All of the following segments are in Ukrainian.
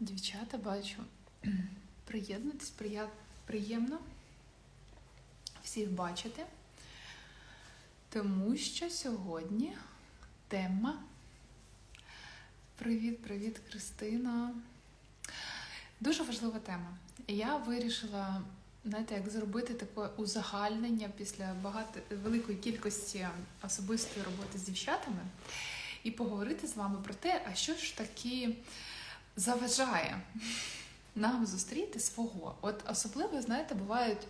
Дівчата, бачу, приєднатись, приємно всіх бачити, тому що сьогодні тема. Привіт, привіт, Кристина. Дуже важлива тема. Я вирішила, знаєте, як зробити таке узагальнення після багато великої кількості особистої роботи з дівчатами і поговорити з вами про те, а що ж таки заважає нам зустріти свого. От особливо, знаєте, бувають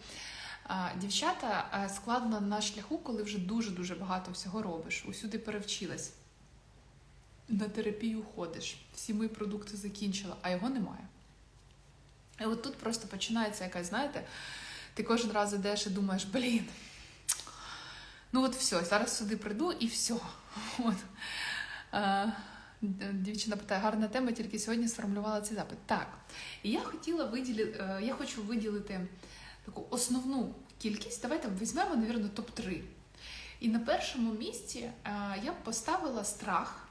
дівчата складно на шляху, коли вже дуже-дуже багато всього робиш. Усюди перевчилась. На терапію ходиш, всі мої продукти закінчила, а його немає. І от тут просто починається якась, знаєте, ти кожен раз ідеш і думаєш, блін, ну от все, зараз сюди прийду і все. От. Дівчина питає, гарна тема, тільки сьогодні сформулювала цей запит. Так. І я хотіла виділити, я хочу виділити таку основну кількість. Давайте візьмемо, навірно, топ-3. І на першому місці я б поставила страх.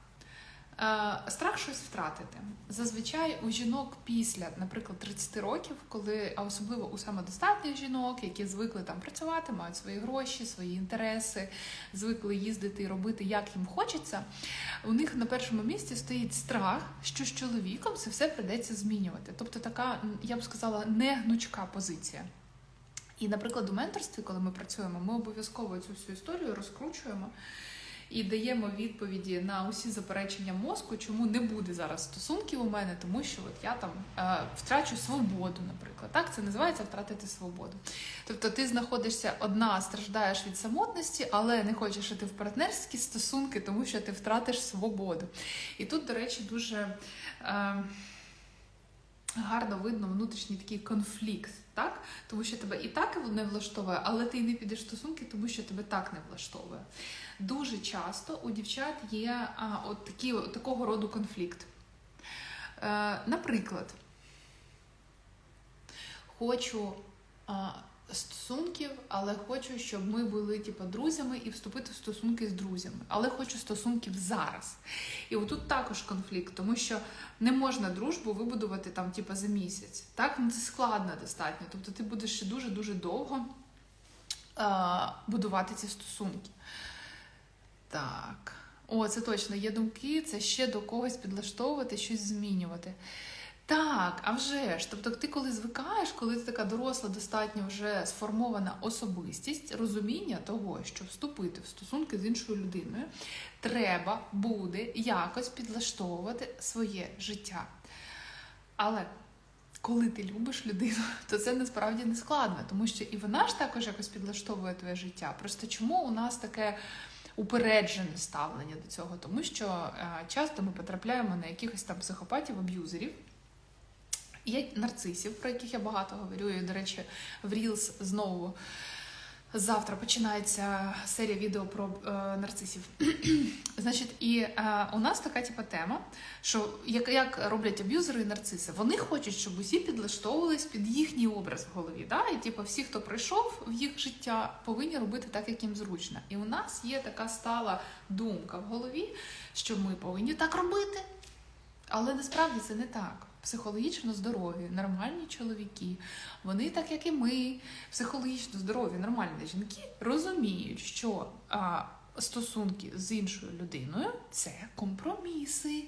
Страх щось втратити. Зазвичай у жінок після, наприклад, 30 років, коли, а особливо у самодостатніх жінок, які звикли там працювати, мають свої гроші, свої інтереси, звикли їздити і робити, як їм хочеться. У них на першому місці стоїть страх, що з чоловіком це все придеться змінювати. Тобто така, я б сказала, негнучка позиція. І, наприклад, у менторстві, коли ми працюємо, ми обов'язково цю всю історію розкручуємо і даємо відповіді на усі заперечення мозку, чому не буде зараз стосунків у мене, тому що от я там е, втрачу свободу, наприклад. Так це називається втратити свободу. Тобто ти знаходишся одна, страждаєш від самотності, але не хочеш іти в партнерські стосунки, тому що ти втратиш свободу. І тут, до речі, дуже. Е, Гарно видно внутрішній такий конфлікт, так? Тому що тебе і так не влаштовує, але ти не підеш в стосунки, тому що тебе так не влаштовує. Дуже часто у дівчат є а, от такі, от такого роду конфлікт. Е, Наприклад, хочу а, стосунків, але хочу, щоб ми були типу, друзями і вступити в стосунки з друзями. Але хочу стосунків зараз. І отут також конфлікт, тому що не можна дружбу вибудувати там, типу, за місяць. Так, ну це складно достатньо. Тобто ти будеш ще дуже-дуже довго а, будувати ці стосунки. Так. О, це точно є думки, це ще до когось підлаштовувати, щось змінювати. Так, а вже ж. Тобто, ти коли звикаєш, коли ти така доросла, достатньо вже сформована особистість, розуміння того, що вступити в стосунки з іншою людиною, треба буде якось підлаштовувати своє життя. Але коли ти любиш людину, то це насправді не складно, тому що і вона ж також якось підлаштовує твоє життя. Просто чому у нас таке упереджене ставлення до цього? Тому що е, часто ми потрапляємо на якихось там психопатів-аб'юзерів. Є нарцисів, про яких я багато говорю. І, до речі, в Reels знову завтра починається серія відео про е, нарцисів. Значить, і е, у нас така типа тема, що як як роблять аб'юзери і нарциси, вони хочуть, щоб усі підлаштовувались під їхній образ в голові. Да? І типу, всі, хто прийшов в їх життя, повинні робити так, як їм зручно. І у нас є така стала думка в голові, що ми повинні так робити. Але насправді це не так психологічно здорові, нормальні чоловіки, вони, так як і ми, психологічно здорові, нормальні жінки, розуміють, що а, стосунки з іншою людиною це компроміси.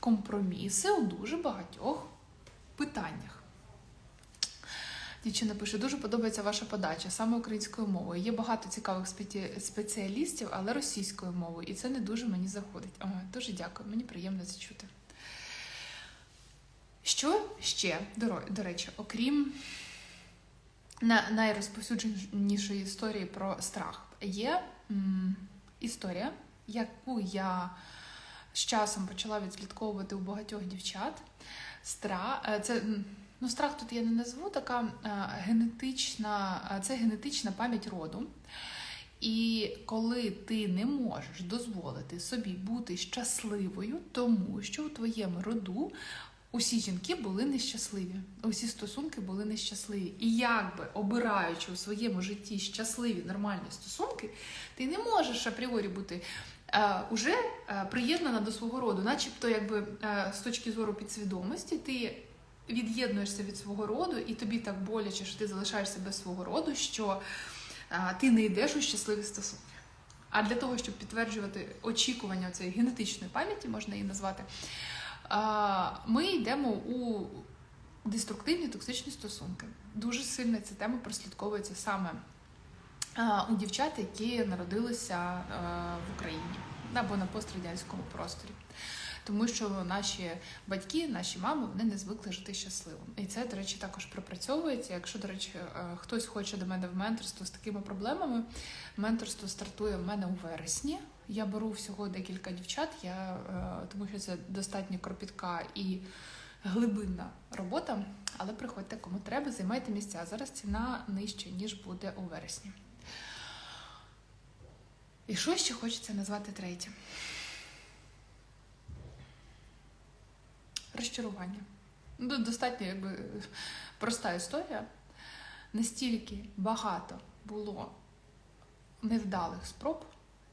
Компроміси у дуже багатьох питаннях. Дівчина пише, дуже подобається ваша подача саме українською мовою. Є багато цікавих спеціалістів, але російською мовою, і це не дуже мені заходить. Ага, дуже дякую, мені приємно це чути. Що ще, до, до речі, окрім найрозповсюдженішої історії про страх, є м, історія, яку я з часом почала відслідковувати у багатьох дівчат. Стра... Е, це, ну, Страх тут я не назву, така е, генетична, е, це генетична пам'ять роду. І коли ти не можеш дозволити собі бути щасливою, тому що у твоєму роду усі жінки були нещасливі, усі стосунки були нещасливі. І якби обираючи у своєму житті щасливі нормальні стосунки, ти не можеш апріорі бути е, уже е, приєднана до свого роду, начебто, якби е, з точки зору підсвідомості, ти від'єднуєшся від свого роду, і тобі так боляче, що ти залишаєшся без свого роду, що ти не йдеш у щасливі стосунки. А для того, щоб підтверджувати очікування цієї генетичної пам'яті, можна її назвати, ми йдемо у деструктивні токсичні стосунки. Дуже сильно ця тема прослідковується саме у дівчат, які народилися в Україні або на пострадянському просторі. Тому що наші батьки, наші мами, вони не звикли жити щасливо. І це, до речі, також пропрацьовується. Якщо, до речі, е, хтось хоче до мене в менторство з такими проблемами, менторство стартує в мене у вересні. Я беру всього декілька дівчат, я, е, тому що це достатньо кропітка і глибинна робота. Але приходьте, кому треба, займайте місця. Зараз ціна нижча, ніж буде у вересні. І що ще хочеться назвати третє? Розчарування. Ну, достатньо якби проста історія. Настільки багато було невдалих спроб,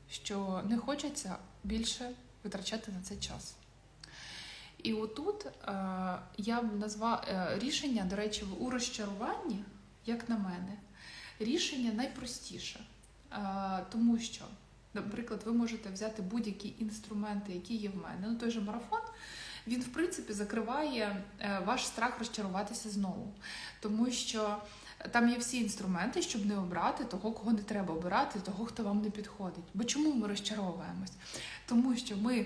що не хочеться більше витрачати на це час. І отут е, я б назвала е, рішення, до речі, у розчаруванні, як на мене, рішення найпростіше. Е, тому що, наприклад, ви можете взяти будь-які інструменти, які є в мене. Ну, той же марафон, він, в принципі, закриває е, ваш страх розчаруватися знову. Тому що там є всі інструменти, щоб не обрати того, кого не треба обирати, того, хто вам не підходить. Бо чому ми розчаровуємось? Тому що ми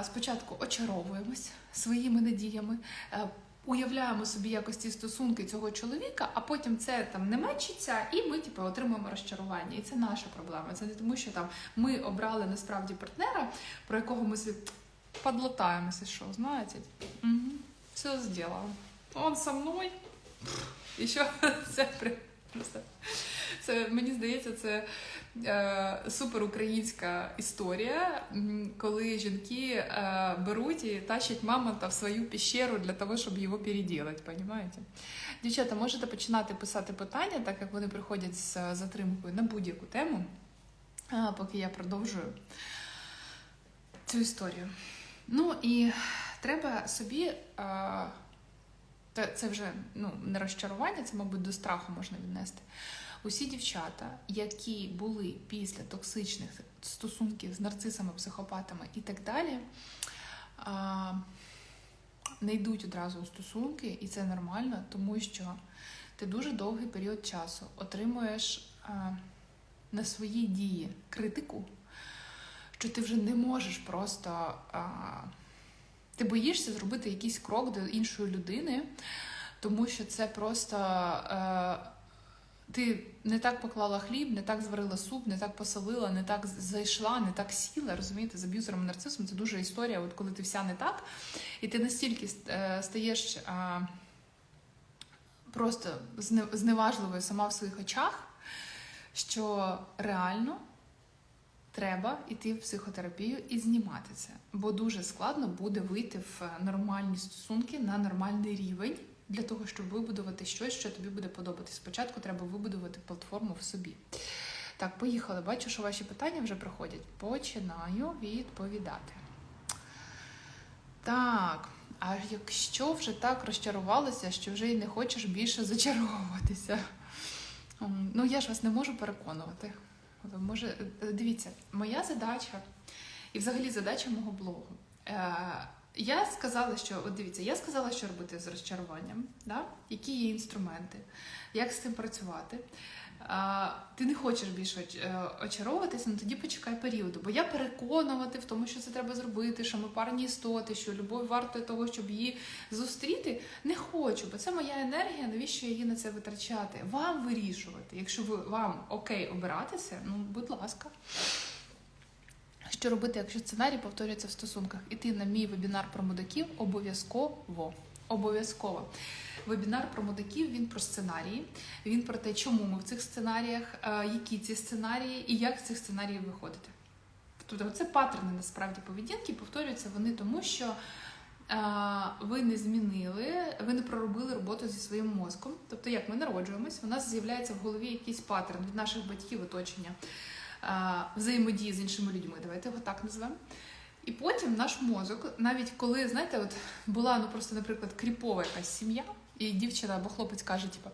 е, спочатку очаровуємось своїми надіями. е, Уявляємо собі якось ці стосунки цього чоловіка, а потім це там не мечиться, і ми типу, отримуємо розчарування. І це наша проблема. Це не тому, що там ми обрали насправді партнера, про якого ми подлатаємося, що знаєте, угу. все зробила. Он со мною. Що це просто. Це мені здається, це е, суперукраїнська історія, коли жінки е, беруть і тащать мамонта в свою піщеру для того, щоб його переділити? Дівчата, можете починати писати питання, так як вони приходять з затримкою на будь-яку тему, поки я продовжую цю історію. Ну і треба собі. Це вже ну, не розчарування, це, мабуть, до страху можна віднести. Усі дівчата, які були після токсичних стосунків з нарцисами, психопатами і так далі, не йдуть одразу у стосунки, і це нормально, тому що ти дуже довгий період часу отримуєш на свої дії критику, що ти вже не можеш просто. А, ти боїшся зробити якийсь крок до іншої людини, тому що це просто е, ти не так поклала хліб, не так зварила суп, не так посолила, не так зайшла, не так сіла. Розумієте, з аб'юзером нарцисом це дуже історія, от коли ти вся не так, і ти настільки е, стаєш е, просто зневажливою сама в своїх очах, що реально треба йти в психотерапію і знімати це, бо дуже складно буде вийти в нормальні стосунки на нормальний рівень для того, щоб вибудувати щось, що тобі буде подобатись. Спочатку треба вибудувати платформу в собі. Так, поїхали. Бачу, що ваші питання вже приходять. Починаю відповідати. Так, а якщо вже так розчарувалася, що вже й не хочеш більше зачаровуватися. Ну, я ж вас не можу переконувати. Може, е, дивіться, моя задача і взагалі задача мого блогу. Я сказала, що от дивіться, я сказала, що робити з розчаруванням, да? які є інструменти, як з цим працювати. А, ти не хочеш більше оч- очаровуватися, ну тоді почекай періоду. Бо я переконувати в тому, що це треба зробити, що ми парні істоти, що любов варта того, щоб її зустріти, не хочу, бо це моя енергія. Навіщо її на це витрачати? Вам вирішувати. Якщо ви вам окей обирати це, ну будь ласка. Що робити, якщо сценарій повторюється в стосунках? Іти на мій вебінар про мудаків обов'язково. Обов'язково. Вебінар про мудаків він про сценарії. Він про те, чому ми в цих сценаріях, е, які ці сценарії і як з цих сценаріїв виходити. Тобто це паттерни насправді поведінки, повторюються вони тому, що е, ви не змінили, ви не проробили роботу зі своїм мозком. Тобто, як ми народжуємось, у нас з'являється в голові якийсь паттерн від наших батьків оточення. Взаємодії з іншими людьми. Давайте його так назвемо. І потім наш мозок, навіть коли, знаєте, от була ну просто, наприклад, кріпова якась сім'я, і дівчина або хлопець каже, типу,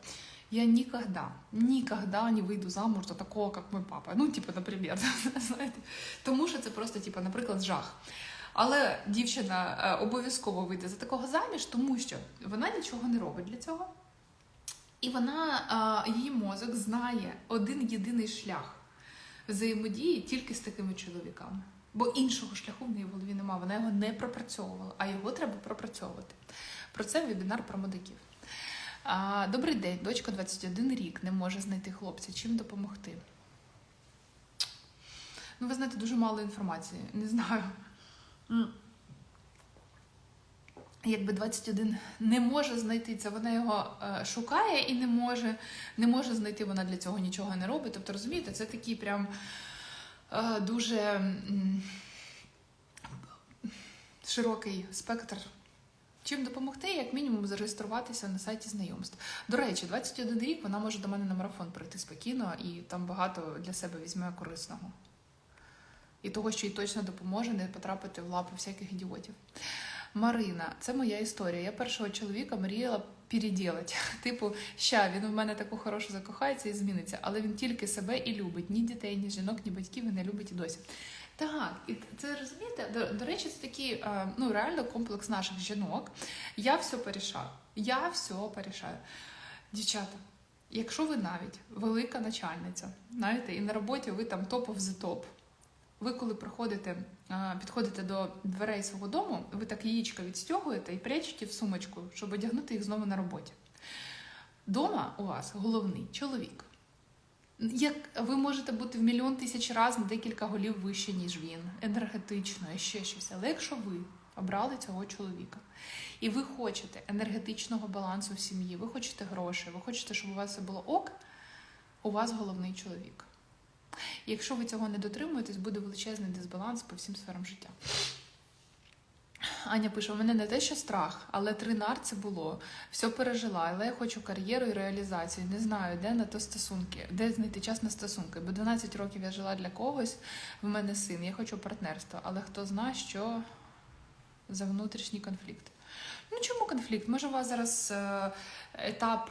я никогда, никогда не вийду замуж за такого, як мой папа. Ну, типу, наприклад, знаєте. Тому що це просто, типу, наприклад, жах. Але дівчина е, обов'язково вийде за такого заміж, тому що вона нічого не робить для цього. І вона, е, її мозок знає один єдиний шлях взаємодії тільки з такими чоловіками. Бо іншого шляху в неї в голові немає, вона його не пропрацьовувала, а його треба пропрацьовувати. Про це вебінар про модиків. Добрий день, дочка 21 рік, не може знайти хлопця. Чим допомогти? Ну, ви знаєте, дуже мало інформації. Не знаю. Якби 21 не може знайти це, вона його е, шукає і не може, не може знайти, вона для цього нічого не робить. Тобто, розумієте, це такий прям е, дуже широкий спектр. Чим допомогти, як мінімум, зареєструватися на сайті знайомств. До речі, 21 рік вона може до мене на марафон прийти спокійно і там багато для себе візьме корисного. І того, що їй точно допоможе не потрапити в лапи всяких ідіотів. Марина, це моя історія. Я першого чоловіка мріяла переділати. Типу, ща він в мене таку хорошу закохається і зміниться, але він тільки себе і любить. Ні дітей, ні жінок, ні батьків він не любить і досі. Так, і це розумієте, до, до речі, це такий е, ну реально комплекс наших жінок. Я все порішаю. Я все порішаю. Дівчата, якщо ви навіть велика начальниця, знаєте, і на роботі ви там топ of the топ. Ви, коли приходите, підходите до дверей свого дому, ви так яєчка відстягуєте і прячете в сумочку, щоб одягнути їх знову на роботі. Дома у вас головний чоловік. Як ви можете бути в мільйон тисяч разів на декілька голів вище, ніж він, енергетично і ще щось. Але якщо ви обрали цього чоловіка, і ви хочете енергетичного балансу в сім'ї, ви хочете грошей, ви хочете, щоб у вас все було ок, у вас головний чоловік. Якщо ви цього не дотримуєтесь, буде величезний дисбаланс по всім сферам життя. Аня пише: у мене не те, що страх, але тринар це було. Все пережила, але я хочу кар'єру і реалізацію. Не знаю, де на то стосунки, де знайти час на стосунки. Бо 12 років я жила для когось, в мене син, я хочу партнерства, але хто знає, що за внутрішній конфлікт. Ну чому конфлікт? Може, у вас зараз е, етап,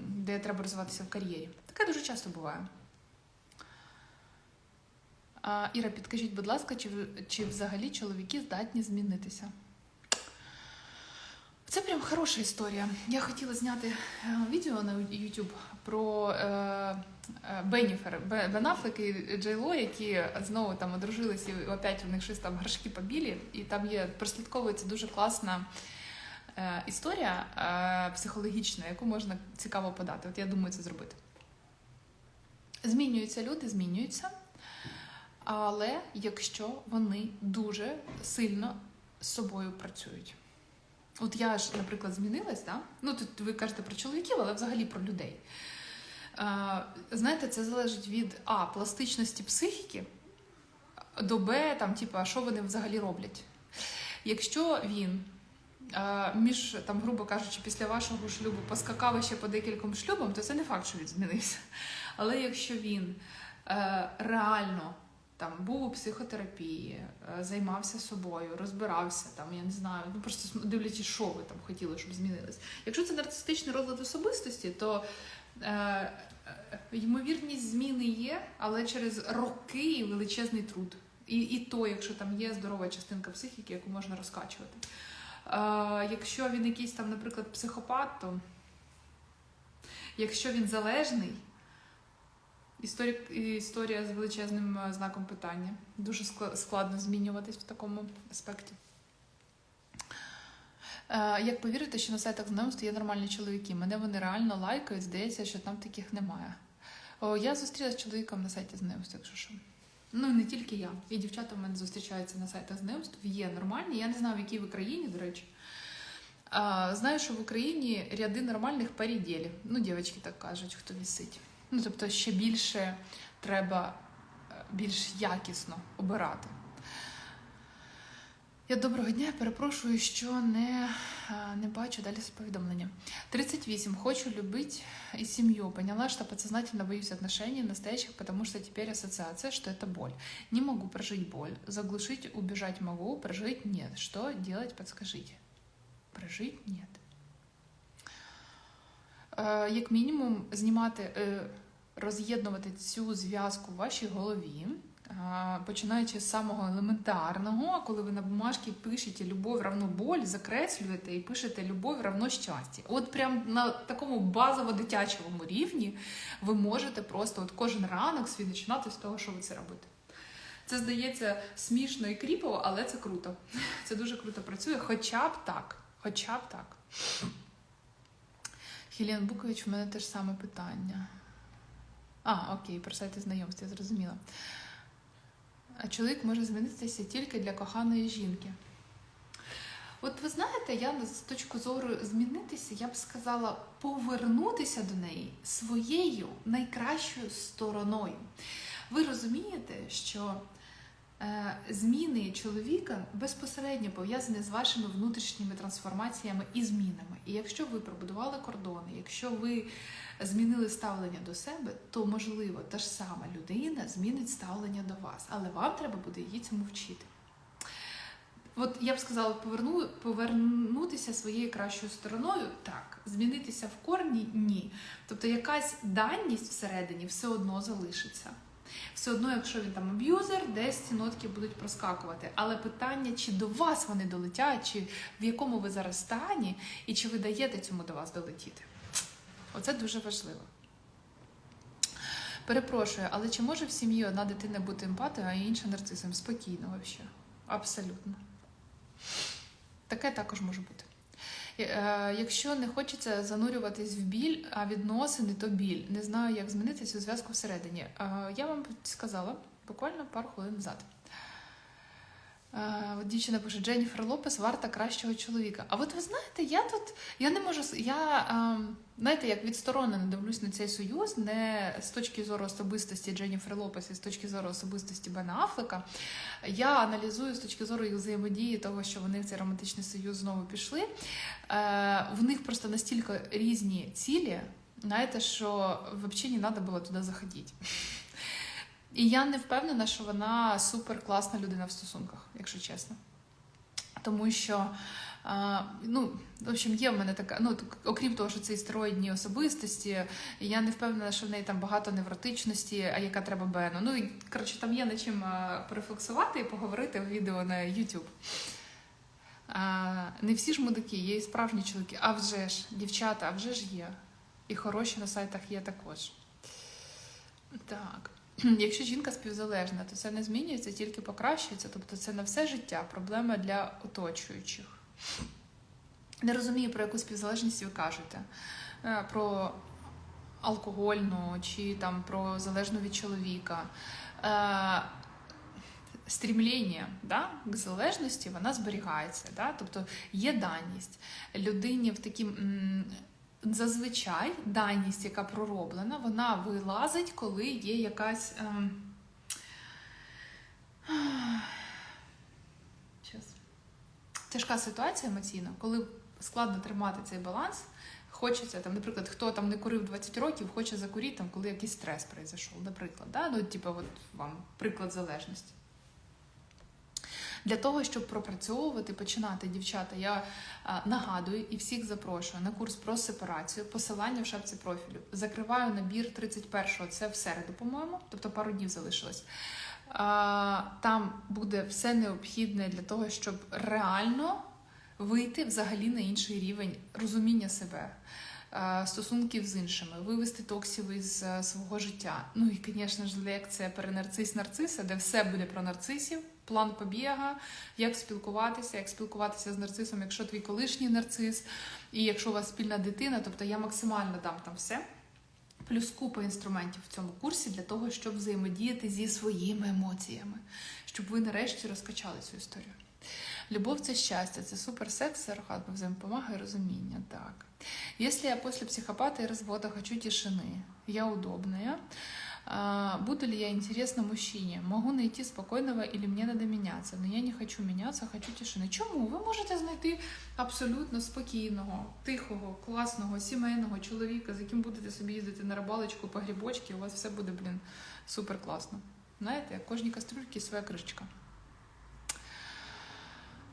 де треба розвиватися в кар'єрі. Таке дуже часто буває. Іра, підкажіть, будь ласка, чи, чи взагалі чоловіки здатні змінитися? Це прям хороша історія. Я хотіла зняти е, відео на YouTube про е, е, Бенніфер, Бе- Бен Аффлек і Джей Ло, які знову там одружились, і опять у них щось там горшки побілі, і там є прослідковується дуже класна е, історія психологічна, яку можна цікаво подати. От я думаю це зробити. Змінюються люди, змінюються. Але якщо вони дуже сильно з собою працюють. От я ж, наприклад, змінилась, да? ну тут ви кажете про чоловіків, але взагалі про людей. Е, знаєте, це залежить від А, пластичності психіки до Б, там, типу, а що вони взагалі роблять. Якщо він між, там, грубо кажучи, після вашого шлюбу поскакав ще по декільком шлюбам, то це не факт, що він змінився. Але якщо він е, реально там був у психотерапії, е, займався собою, розбирався там, я не знаю, ну просто дивлячись, що ви там хотіли, щоб змінилось. Якщо це нарцистичний розлад особистості, то е, е, ймовірність зміни є, але через роки і величезний труд. І, і то, якщо там є здорова частинка психіки, яку можна розкачувати. Е, якщо він якийсь там, наприклад, психопат, то якщо він залежний, Історія, історія з величезним е, знаком питання. Дуже скла- складно змінюватись в такому аспекті. Е, як повірити, що на сайтах знайомств є нормальні чоловіки? Мене вони реально лайкають, здається, що там таких немає. О, я зустрілася з чоловіком на сайті знайомств, якщо що. Ну, не тільки я. І дівчата в мене зустрічаються на сайтах знайомств. Є нормальні. Я не знаю, в якій ви країні, до речі. А, знаю, що в Україні ряди нормальних переділі. Ну, дівчатки так кажуть, хто вісить. Ну, тобто, ще більше треба е, більш якісно обирати. Я доброго дня, перепрошую, що не, е, не бачу далі з повідомлення. 38. Хочу любить и семью. Поняла, что подсознательно боюсь отношений настоящих, потому что теперь ассоциация, что это боль. Не могу прожить боль. Заглушить, убежать могу, прожить нет. Что делать, подскажите. Прожить нет. Е, Як мінімум, знімати, е, роз'єднувати цю зв'язку в вашій голові, починаючи з самого елементарного, коли ви на бумажці пишете любов равно боль, закреслюєте і пишете любов равно щастя. От прям на такому базово-дитячому рівні ви можете просто от кожен ранок свій починати з того, що ви це робите. Це здається смішно і кріпово, але це круто. Це дуже круто працює, хоча б так. Хоча б так. Хіліан Букович, в мене теж саме питання. А, окей, про сайти знайомств, я зрозуміла. А чоловік може змінитися тільки для коханої жінки. От ви знаєте, я з точки зору змінитися, я б сказала повернутися до неї своєю найкращою стороною. Ви розумієте, що зміни чоловіка безпосередньо пов'язані з вашими внутрішніми трансформаціями і змінами. І якщо ви пробудували кордони, якщо ви змінили ставлення до себе, то можливо та ж сама людина змінить ставлення до вас, але вам треба буде її цьому вчити. От я б сказала, поверну, повернутися своєю кращою стороною так, змінитися в корні ні. Тобто якась даність всередині все одно залишиться. Все одно, якщо він там аб'юзер, десь ці нотки будуть проскакувати. Але питання, чи до вас вони долетять, чи в якому ви зараз стані, і чи ви даєте цьому до вас долетіти. Оце дуже важливо. Перепрошую, але чи може в сім'ї одна дитина бути емпатою, а інша нарцисом? Спокійно, взагалі. Абсолютно. Таке також може бути. Е, Якщо не хочеться занурюватись в біль, а відносини, то біль. Не знаю, як змінити цю зв'язку всередині. Е, Я вам сказала буквально пару хвилин назад. Е, От дівчина пише: Дженніфер Лопес варта кращого чоловіка. А от ви знаєте, я тут я не можу я е, знаєте, як відсторонено дивлюсь на цей союз, не з точки зору особистості Дженніфер Лопес і з точки зору особистості Бена Афлека. Я аналізую з точки зору їх взаємодії, того, що вони в цей романтичний союз знову пішли. Е, В них просто настільки різні цілі, знаєте, що взагалі не треба було туди заходити. І я не впевнена, що вона супер класна людина в стосунках, якщо чесно. Тому що, ну, в общем, є в мене така, ну, окрім того, що це істероїдні особистості, я не впевнена, що в неї там багато невротичності, а яка треба Бену. Ну, і, коротше, там є над чим а, порефлексувати і поговорити в відео на YouTube. А, не всі ж мудаки, є і справжні чоловіки. А вже ж, дівчата, а вже ж є. І хороші на сайтах є також. Так. Якщо жінка співзалежна, то це не змінюється, тільки покращується. Тобто це на все життя проблема для оточуючих. Не розумію, про яку співзалежність ви кажете. Е, Про алкогольну чи там про залежну від чоловіка. Е, Стрімління да, к залежності вона зберігається. Да? Тобто є даність. Людині в такій зазвичай даність, яка пророблена, вона вилазить, коли є якась. Ем... Тяжка ситуація емоційна, коли складно тримати цей баланс. Хочеться там, наприклад, хто там не курив 20 років, хоче закурити, там, коли якийсь стрес прийшов, наприклад. Да? Ну, типу, от вам приклад залежності. Для того, щоб пропрацьовувати, починати, дівчата, я а, нагадую і всіх запрошую на курс про сепарацію, посилання в шапці профілю. Закриваю набір 31-го, це в середу, по-моєму, тобто пару днів залишилось. Там буде все необхідне для того, щоб реально вийти взагалі на інший рівень розуміння себе. е, Стосунків з іншими, вивести токсів із е, свого життя. Ну і, звісно ж, лекція перенарцис нарциса, де все буде про нарцисів, план побіга, як спілкуватися, як спілкуватися з нарцисом, якщо твій колишній нарцис, і якщо у вас спільна дитина, тобто я максимально дам там все. Плюс купа інструментів в цьому курсі для того, щоб взаємодіяти зі своїми емоціями, щоб ви нарешті розкачали цю історію. Любов це щастя, це суперсекс, оргазм, взаимопомага и разумение. Так. Если я после психопата и развода хочу тишины, я удобная, А, Буду ли я интересна мужчине? Могу найти спокойного или мне надо меняться? Но я не хочу меняться, хочу тишини. Чому? Ви можете знайти абсолютно спокійного, тихого, класного, сімейного чоловіка, з яким будете собі їздити на рибалочку по грибочки, у вас все буде, блін, супер класно. Знаєте, кожній кастрюльці своя кришечка.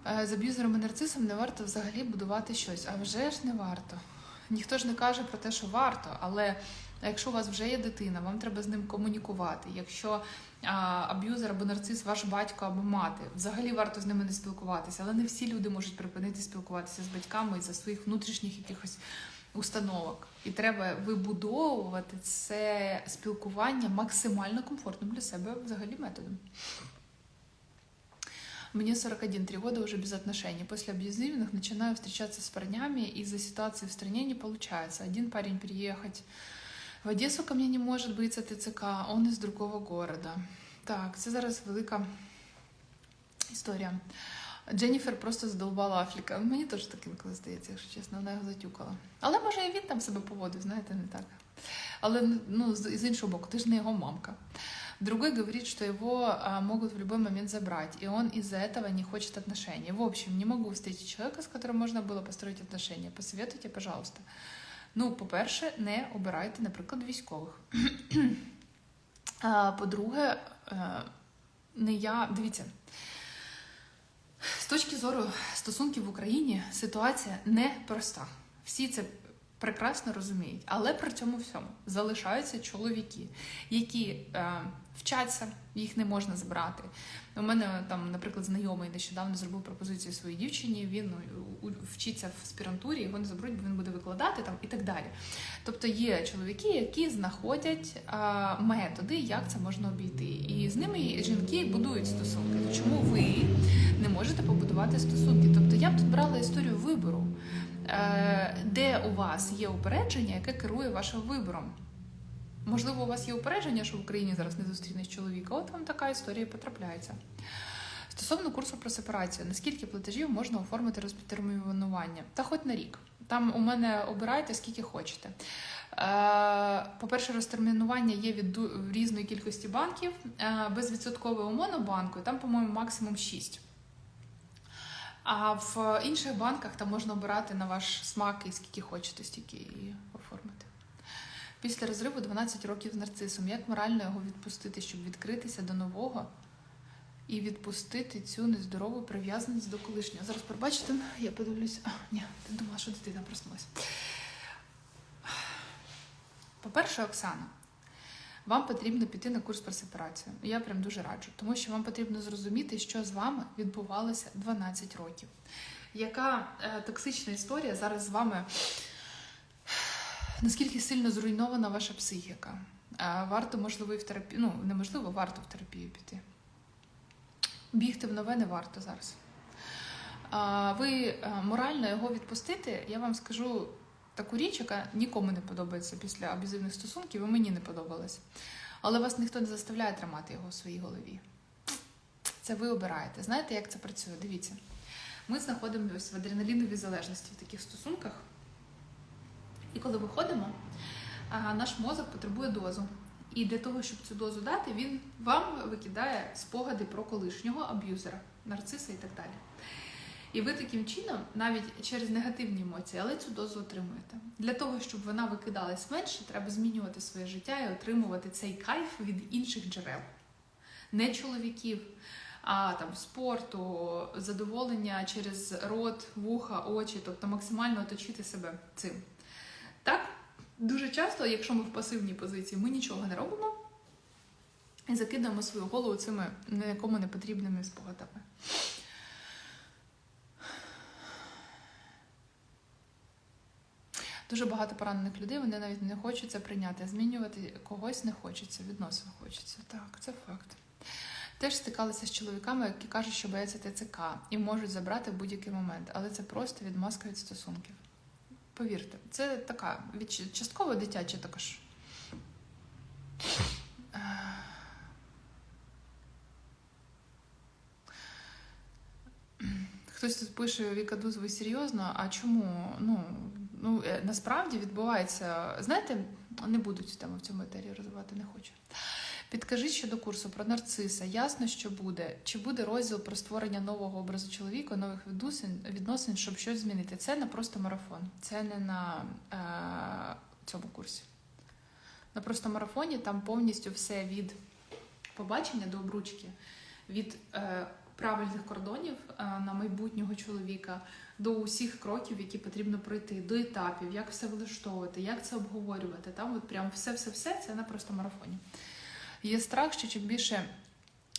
Е, З аб'юзером і нарцисом не варто взагалі будувати щось. А вже ж не варто. Ніхто ж не каже про те, що варто, але якщо у вас вже є дитина, вам треба з ним комунікувати. Якщо а, аб'юзер або нарцис ваш батько або мати, взагалі варто з ними не спілкуватися. Але не всі люди можуть припинити спілкуватися з батьками із-за своїх внутрішніх якихось установок. І треба вибудовувати це спілкування максимально комфортним для себе взагалі методом. Мне 41, три года уже без отношений. После абьюзивных начинаю встречаться с парнями, из-за ситуации в стране не получается. Один парень переехать в Одессу ко мне не может быть ТЦК, он из другого города. Так, це зараз велика історія. Дженніфер просто задолбала Афліка. Мені теж так інколи здається, якщо чесно, вона його затюкала. Але може і він там себе поводив, знаєте, не так. Але ну, з з іншого боку, ти ж не його мамка. Другой говорит, что его а, могут в любой момент забрать, и он из-за этого не хочет отношений. В общем, не могу встретить человека, с которым можно было построить отношения. Посоветуйте, пожалуйста. Ну, по-перше, не обирайте, наприклад, військових. По-друге, е, не я. Дивіться, з точки зору стосунків в Україні ситуація непроста. Всі це прекрасно розуміють, але при цьому всьому залишаються чоловіки, які е, вчаться, їх не можна забрати. У мене там, наприклад, знайомий нещодавно зробив пропозицію своїй дівчині. Він ну, вчиться в аспірантурі, його не заберуть, бо він буде викладати там і так далі. Тобто є чоловіки, які знаходять а, методи, як це можна обійти. І з ними жінки будують стосунки. То Чому ви не можете побудувати стосунки? Тобто я б тут брала історію вибору, е, де у вас є упередження, яке керує вашим вибором. Можливо, у вас є упередження, що в Україні зараз не зустрінеш чоловіка. От вам така історія потрапляється. Стосовно курсу про сепарацію, наскільки платежів можна оформити розтермінування? Та хоч на рік. Там у мене обирайте скільки хочете. Е, По-перше, розтермінування є від різної кількості банків. Е, Безвідсоткове у монобанку, там, по-моєму, максимум 6. А в інших банках там можна обирати на ваш смак і скільки хочете, стільки і оформити. Після розриву 12 років з нарцисом. Як морально його відпустити, щоб відкритися до нового і відпустити цю нездорову прив'язаність до колишнього? Зараз пробачите, я подивлюсь. А, ні, ти думала, що дитина проснулася. По-перше, Оксана, вам потрібно піти на курс про сепарацію. Я прям дуже раджу, тому що вам потрібно зрозуміти, що з вами відбувалося 12 років. Яка е, токсична історія зараз з вами наскільки сильно зруйнована ваша психіка? Е, Варто, можливо, і в терапію. Ну, неможливо, варто в терапію піти. Бігти в нове не варто зараз. А, Ви е, морально його відпустити, я вам скажу таку річ, яка нікому не подобається після аб'юзивних стосунків, і мені не подобалось. Але вас ніхто не заставляє тримати його в своїй голові. Це ви обираєте. Знаєте, як це працює? Дивіться. Ми знаходимося в адреналіновій залежності в таких стосунках. І коли виходимо, наш мозок потребує дозу. І для того, щоб цю дозу дати, він вам викидає спогади про колишнього аб'юзера, нарциса і так далі. І ви таким чином, навіть через негативні емоції, але цю дозу отримуєте. Для того, щоб вона викидалась менше, треба змінювати своє життя і отримувати цей кайф від інших джерел. Не чоловіків, а там спорту, задоволення через рот, вуха, очі, тобто максимально оточити себе цим. Так, дуже часто, якщо ми в пасивній позиції, ми нічого не робимо і закидаємо свою голову цими нікому не потрібними спогадами. Дуже багато поранених людей, вони навіть не хочуть це прийняти. Змінювати когось не хочеться, відносин хочеться. Так, це факт. Теж стикалися з чоловіками, які кажуть, що бояться ТЦК і можуть забрати в будь-який момент, але це просто відмазка від стосунків. Повірте, це така частково дитяча також. Хтось тут пише Віка Дуз, серйозно? А чому? Ну, ну е, насправді відбувається. Знаєте, Не буду цю тему в цьому етері розвивати, не хочу. Підкажіть щодо курсу про нарциса. Ясно, що буде. Чи буде розділ про створення нового образу чоловіка, нових відносин щоб щось змінити? Це не просто марафон, це не на е, цьому курсі. На просто марафоні там повністю все від побачення до обручки, від е, правильних кордонів е, на майбутнього чоловіка до усіх кроків, які потрібно пройти, до етапів, як все влаштовувати, як це обговорювати. Там от прям все-все-все це на просто марафоні. Є страх, що чим більше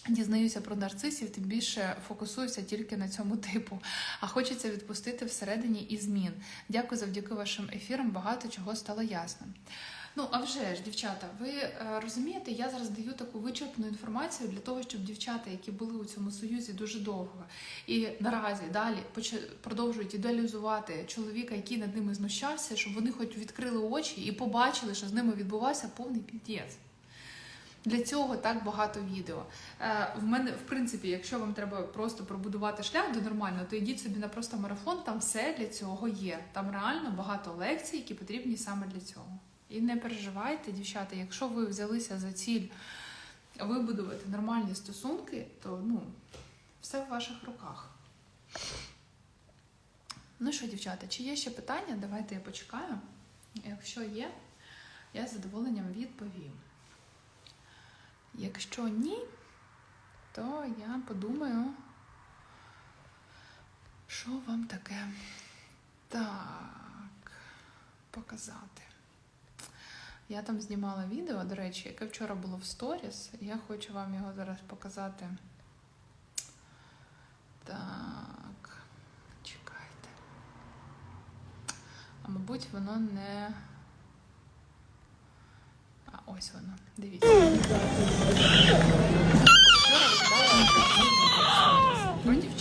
дізнаюся про нарцисів, тим більше фокусуюся тільки на цьому типу. А хочеться відпустити всередині і змін. Дякую завдяки вашим ефірам. Багато чого стало ясним. Ну, а вже ж, дівчата, ви е, розумієте, я зараз даю таку вичерпну інформацію для того, щоб дівчата, які були у цьому союзі дуже довго, і наразі далі продовжують ідеалізувати чоловіка, який над ними знущався, щоб вони хоч відкрили очі і побачили, що з ними відбувався повний під'єць. Для цього так багато відео. Е, в мене, в принципі, якщо вам треба просто пробудувати шлях до нормального, то йдіть собі на просто марафон, там все для цього є. Там реально багато лекцій, які потрібні саме для цього. І не переживайте, дівчата, якщо ви взялися за ціль вибудувати нормальні стосунки, то ну, все в ваших руках. Ну що, дівчата, чи є ще питання? Давайте я почекаю. Якщо є, я з задоволенням відповім. Якщо ні, то я подумаю, що вам таке так показати. Я там знімала відео, до речі, яке вчора було в сторіс. Я хочу вам його зараз показати. Так, чекайте. А мабуть, воно не. А ось воно. Дивіться. Вчора про які